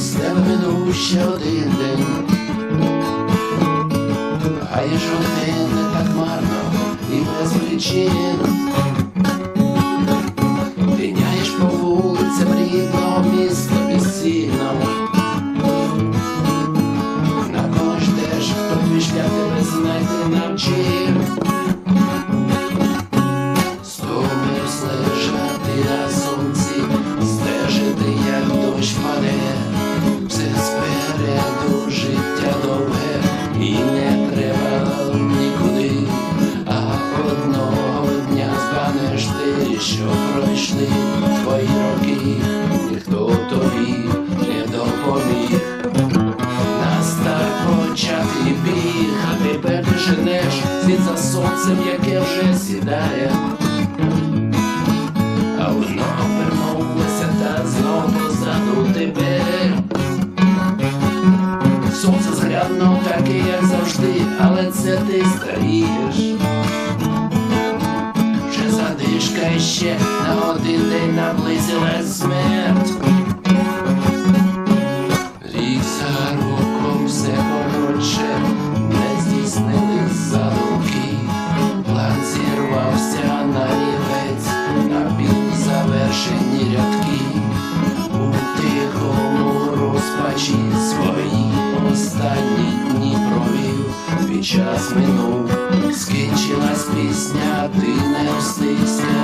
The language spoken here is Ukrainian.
з тебе минув ще один день. А є ж один не так марно і без причин. Ліняєш по вулицям рідного міста безцільно. На кого ждеш, хто знайти навчив. Слід за сонцем, яке вже сідає. А воно обернулося та знов позаду тебе. Сонце зглянув таке, як завжди, але це ти старієш. Вже задишка ще на один день наблизилась смерть. Час минув, скінчилась пісня, ти не встигся